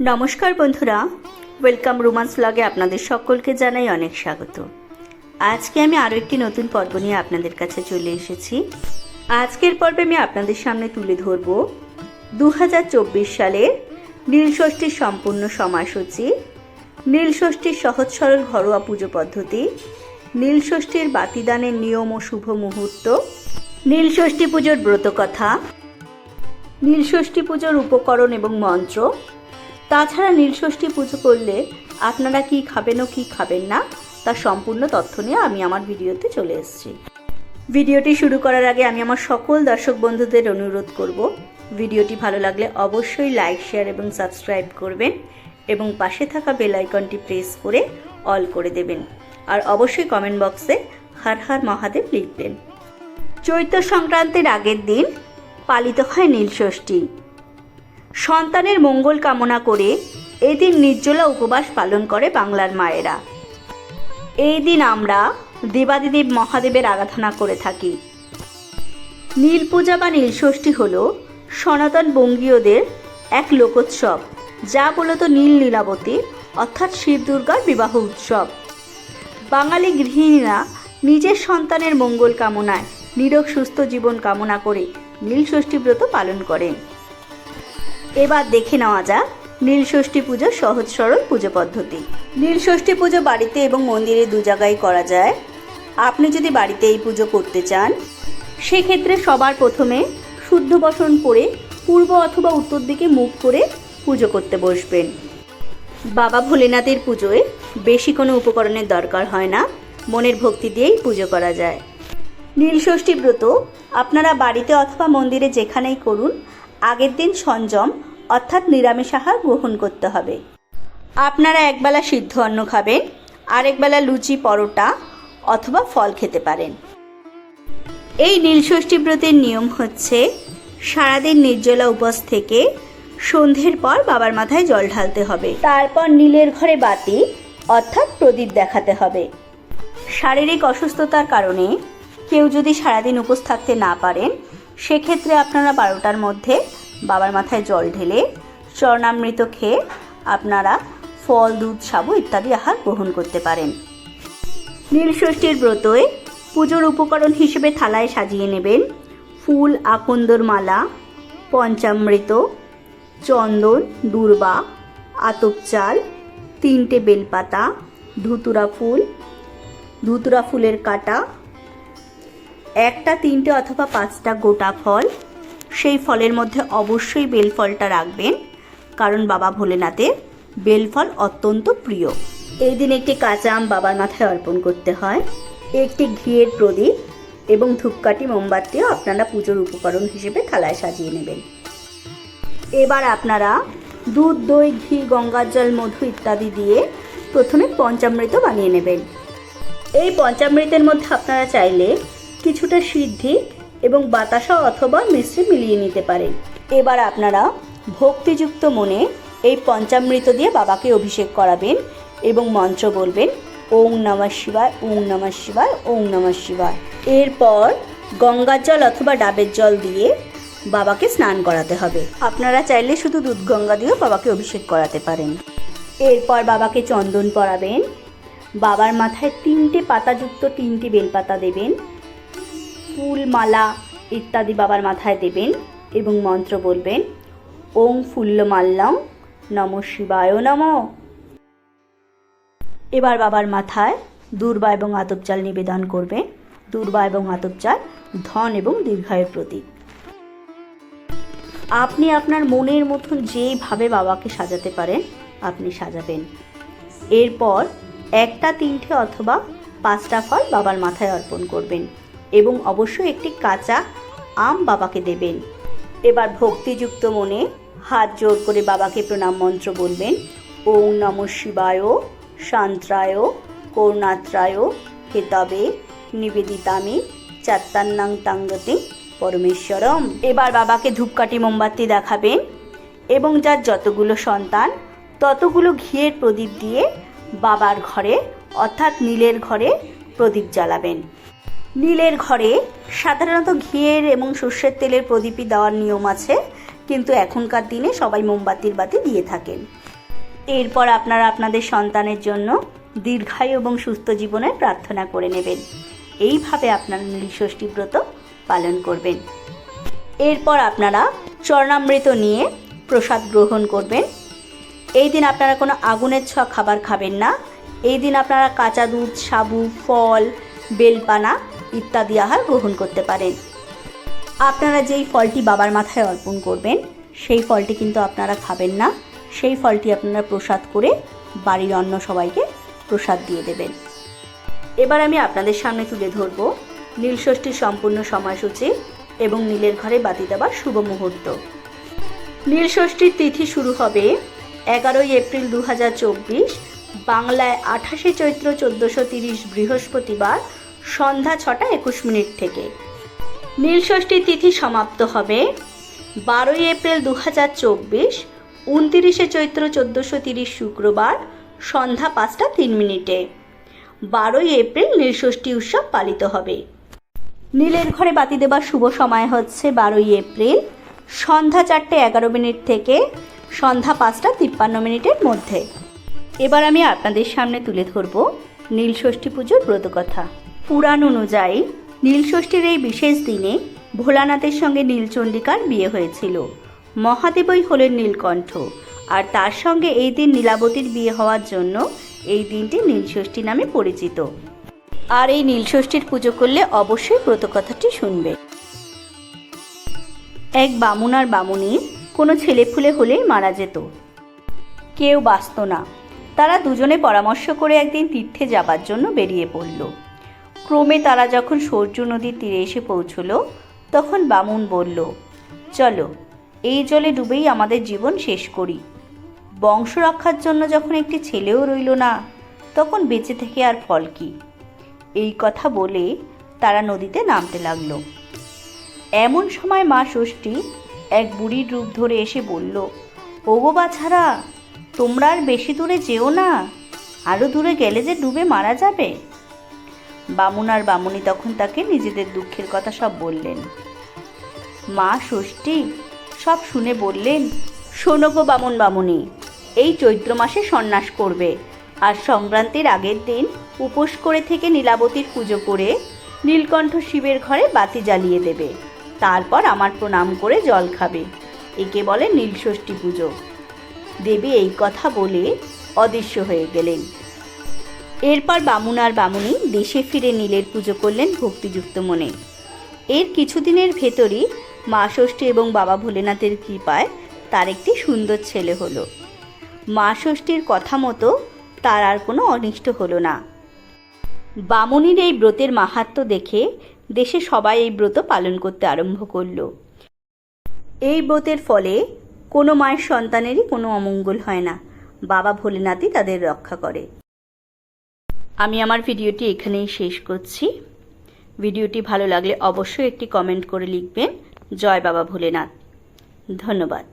নমস্কার বন্ধুরা welcome romance ব্লগে আপনাদের সকলকে জানাই অনেক স্বাগত। আজকে আমি আরও একটি নতুন পর্ব নিয়ে আপনাদের কাছে চলে এসেছি। আজকের পর্বে আমি আপনাদের সামনে তুলে ধরব দু হাজার চব্বিশ সালের নীলষষ্ঠীর সম্পূর্ণ সময়সূচি নীলষষ্ঠীর সহজ সরল ঘরোয়া পুজো পদ্ধতি নীলষষ্ঠীর বাতিদানের নিয়ম ও শুভ মুহূর্ত নীলষষ্ঠী পুজোর ব্রতকথা নীলষষ্ঠী পুজোর উপকরণ এবং মন্ত্র তাছাড়া নীলষষ্ঠী পুজো করলে আপনারা কি খাবেন ও কি খাবেন না, তার সম্পূর্ণ তথ্য নিয়ে আমি আমার ভিডিওতে চলে এসেছি। ভিডিওটি শুরু করার আগে আমি আমার সকল দর্শক বন্ধুদের অনুরোধ করব, ভিডিওটি ভালো লাগলে অবশ্যই লাইক, শেয়ার এবং সাবস্ক্রাইব করবেন এবং পাশে থাকা বেল আইকনটি প্রেস করে অল করে দেবেন। আর অবশ্যই কমেন্ট বক্সে হার হার মহাদেব লিখবেন। চৈত্র সংক্রান্তির আগের দিন পালিত হয় নীলষষ্ঠী। সন্তানের মঙ্গল কামনা করে এই দিন নির্জলা উপবাস পালন করে বাংলার মায়েরা। এই দিন আমরা দেবাদিদেব মহাদেবের আরাধনা করে থাকি। নীল পূজা বা নীলষষ্ঠী হল সনাতন বঙ্গীয়দের এক লোকোৎসব, যা মূলত নীল লীলাবতী অর্থাৎ শিব দুর্গার বিবাহ উৎসব। বাঙালি গৃহিণীরা নিজের সন্তানের মঙ্গল কামনায় নিরোগ সুস্থ জীবন কামনা করে নীলষষ্ঠী ব্রত পালন করেন। এবার দেখে নেওয়া যাক নীলষষ্ঠী পুজো সহজ সরল পুজো পদ্ধতি। নীলষষ্ঠী পুজো বাড়িতে এবং মন্দিরে দু জায়গায় করা যায়। আপনি যদি বাড়িতে এই পুজো করতে চান, সেক্ষেত্রে সবার প্রথমে শুদ্ধ বসন পরে পূর্ব অথবা উত্তর দিকে মুখ করে পুজো করতে বসবেন। বাবা ভোলেনাথের পুজোয় বেশি কোনো উপকরণের দরকার হয় না, মনের ভক্তি দিয়েই পুজো করা যায়। নীলষষ্ঠী ব্রত আপনারা বাড়িতে অথবা মন্দিরে যেখানেই করুন আগের দিন সঞ্জম অর্থাৎ নিরামিষ আহার গ্রহণ করতে হবে। আপনারা একবেলা সিদ্ধ অন্ন খাবেন আরেকবেলা লুচি, পরোটা অথবা ফল খেতে পারেন। এই নীলষষ্ঠী ব্রতের নিয়ম হচ্ছে, সারাদিন নির্জলা উপোস থেকে সন্ধ্যের পর বাবার মাথায় জল ঢালতে হবে। তারপর নীলের ঘরে বাতি, অর্থাৎ প্রদীপ দেখাতে হবে। শারীরিক অসুস্থতার কারণে কেউ যদি সারাদিন উপোস থাকতে না পারেন, সেক্ষেত্রে আপনারা বারোটার মধ্যে বাবার মাথায় জল ঢেলে চরণামৃত খেয়ে আপনারা ফল, দুধ, সাবু ইত্যাদি আহার গ্রহণ করতে পারেন। নীলষষ্ঠীর ব্রতয় পুজোর উপকরণ হিসেবে থালায় সাজিয়ে নেবেন ফুল, আকন্দর মালা, পঞ্চামৃত, চন্দন, দূর্বা, আতপ চাল, তিনটে বেলপাতা, ধুতুরা ফুল, ধুতুরা ফুলের কাটা একটা, তিনটে অথবা পাঁচটা গোটা ফল। সেই ফলের মধ্যে অবশ্যই বেলফলটা রাখবেন, কারণ বাবা ভোলেনাথের বেলফল অত্যন্ত প্রিয়। এই দিন একটি কাঁচা আম বাবার মাথায় অর্পণ করতে হয়। একটি ঘিয়ের প্রদীপ এবং ধূপকাঠি মোমবাতিও আপনারা পুজোর উপকরণ হিসেবে থালায় সাজিয়ে নেবেন। এবার আপনারা দুধ, দই, ঘি, গঙ্গার জল, মধু ইত্যাদি দিয়ে প্রথমে পঞ্চামৃত বানিয়ে নেবেন। এই পঞ্চামৃতের মধ্যে আপনারা চাইলে কিছুটা সিদ্ধি এবং বাতাসা অথবা মিশ্রি মিলিয়ে নিতে পারেন এবার আপনারা ভক্তিযুক্ত মনে এই পঞ্চামৃত দিয়ে বাবাকে অভিষেক করাবেন এবং মন্ত্র বলবেন, ওং নমঃ শিবায়, ওং নমঃ শিবায়, ওং নমঃ শিবায়। এরপর গঙ্গার জল অথবা ডাবের জল দিয়ে বাবাকে স্নান করাতে হবে। আপনারা চাইলে শুধু দুধ গঙ্গা দিয়েও বাবাকে অভিষেক করাতে পারেন। এরপর বাবাকে চন্দন পরাবেন। বাবার মাথায় তিনটে পাতাযুক্ত তিনটি বেলপাতা দেবেন। ফুল মালা ইত্যাদি বাবার মাথায় দেবেন এবং মন্ত্র বলবেন, ওং ফুল্ল মাল্লম নম শিবায় নম। এবার বাবার মাথায় দুর্বা এবং আতপ চাল নিবেদন করবেন দুর্বা এবং আতপ চাল ধন এবং দীর্ঘায়ুর প্রতীক। আপনি আপনার মনের মতন যেভাবে বাবাকে সাজাতে পারেন, আপনি সাজাবেন। এরপর একটা তিনটে অথবা পাঁচটা ফল বাবার মাথায় অর্পণ করবেন। এবং অবশ্যই একটি কাঁচা আম বাবাকে দেবেন। এবার ভক্তিযুক্ত মনে হাত জোর করে বাবাকে প্রণাম মন্ত্র বলবেন। ওং নম শিবায়, শান্ত্রায়, করুণাত্রায়, হেতবে, নিবেদিতামি, চাত্তান্নাং তাঙ্গতি পরমেশ্বরম। এবার বাবাকে ধূপকাঠি মোমবাতি দেখাবেন এবং যার যতগুলো সন্তান, ততগুলো ঘিয়ের প্রদীপ দিয়ে বাবার ঘরে, অর্থাৎ নীলের ঘরে প্রদীপ জ্বালাবেন। নীলের ঘরে সাধারণত ঘিয়ের এবং সর্ষের তেলের প্রদীপই দেওয়ার নিয়ম আছে, কিন্তু এখনকার দিনে সবাই মোমবাতির বাতি দিয়ে থাকেন। এরপর আপনারা আপনাদের সন্তানের জন্য দীর্ঘায়ু এবং সুস্থ জীবনের প্রার্থনা করে নেবেন। এইভাবে আপনারা নীলষষ্ঠী ব্রত পালন করবেন। এরপর আপনারা চরণামৃত নিয়ে প্রসাদ গ্রহণ করবেন। এই দিন আপনারা কোনো আগুনের ছ খাবার খাবেন না। এই দিন আপনারা কাঁচা দুধ, সাবু, ফল বেলপানা ইত্যাদি আহার গ্রহণ করতে পারেন। আপনারা যেই ফলটি বাবার মাথায় অর্পণ করবেন, সেই ফলটি কিন্তু আপনারা খাবেন না। সেই ফলটি আপনারা প্রসাদ করে বাড়ির অন্য সবাইকে প্রসাদ দিয়ে দেবেন। এবার আমি আপনাদের সামনে তুলে ধরব নীলষষ্ঠীর সম্পূর্ণ সময়সূচি এবং নীলের ঘরে বাতি দেওয়ার শুভ মুহূর্ত। নীলষষ্ঠীর তিথি শুরু হবে এগারোই এপ্রিল দু হাজার চব্বিশ বাংলায় আঠাশে চৈত্র চোদ্দোশো তিরিশ বৃহস্পতিবার, সন্ধ্যা ছটা একুশ মিনিট থেকে। নীলষষ্ঠী তিথি সমাপ্ত হবে। বারোই এপ্রিল দু হাজার চব্বিশ, উনতিরিশে চৈত্র চোদ্দোশো তিরিশ শুক্রবার, সন্ধ্যা পাঁচটা তিন মিনিটে। বারোই এপ্রিল নীলষষ্ঠী উৎসব পালিত হবে। নীলের ঘরে বাতি দেবার শুভ সময় হচ্ছে বারোই এপ্রিল, সন্ধ্যা চারটে এগারো মিনিট থেকে, সন্ধ্যা পাঁচটা তিপ্পান্ন মিনিটের মধ্যে। এবার আমি আপনাদের সামনে তুলে ধরব নীলষষ্ঠী পুজোর ব্রতকথা। পুরাণ অনুযায়ী নীলষষ্ঠীর এই বিশেষ দিনে ভোলানাথের সঙ্গে নীলচণ্ডিকার বিয়ে হয়েছিল। মহাদেবই হলেন নীলকণ্ঠ, আর তার সঙ্গে এই দিন নীলাবতীর বিয়ে হওয়ার জন্য এই দিনটি নীলষষ্ঠী নামে পরিচিত। আর এই নীলষষ্ঠীর পুজো করলে অবশ্যই ব্রতকথাটি শুনবে। এক বামুন আর বামুনি কোনো ছেলে ফুলে হলেই মারা যেত। কেউ বাঁচত না। তারা দুজনে পরামর্শ করে একদিন তীর্থে যাবার জন্য বেরিয়ে পড়ল। ক্রমে তারা যখন সূর্য নদীর তীরে এসে পৌঁছলো, তখন বামুন বলল, চলো, এই জলে ডুবেই আমাদের জীবন শেষ করি। বংশ রক্ষার জন্য যখন একটি ছেলেও রইল না, তখন বেঁচে থেকে আর ফল কি? এই কথা বলে তারা নদীতে নামতে লাগল। এমন সময় মা ষষ্ঠী এক বুড়ির রূপ ধরে এসে বলল, ওগো বাছারা তোমরা আর বেশি দূরে যেও না। আরও দূরে গেলে যে ডুবে মারা যাবে। বামুন আর বামুনি তখন তাকে নিজেদের দুঃখের কথা সব বললেন। মা ষষ্ঠী, সব শুনে বললেন, শোনো গো বামুন বামুনি, এই চৈত্র মাসে সন্ন্যাস করবে। আর সংক্রান্তির আগের দিন উপোস করে থেকে নীলাবতীর পুজো করে নীলকণ্ঠ শিবের ঘরে বাতি জ্বালিয়ে দেবে। তারপর আমার প্রণাম করে জল খাবে। একে বলে নীলষষ্ঠী পুজো। দেবী এই কথা বলে অদৃশ্য হয়ে গেলেন। এরপর বামুন আর বামুনি দেশে ফিরে নীলের পুজো করলেন ভক্তিযুক্ত মনে। এর কিছুদিনের ভেতরই মা ষষ্ঠী এবং বাবা ভোলেনাথের কৃপায় তার একটি সুন্দর ছেলে হলো। মা ষষ্ঠীর কথা মতো তার আর কোনো অনিষ্ট হলো না। বামুনির এই ব্রতের মাহাত্ম্য দেখে দেশে সবাই এই ব্রত পালন করতে আরম্ভ করল। এই ব্রতের ফলে কোনো মায়ের সন্তানেরই কোনো অমঙ্গল হয় না। বাবা ভোলেনাথই তাদের রক্ষা করে। আমি আমার ভিডিওটি এখানেই শেষ করছি। ভিডিওটি ভালো লাগলে অবশ্যই একটি কমেন্ট করে লিখবেন। জয় বাবা ভোলেনাথ। ধন্যবাদ।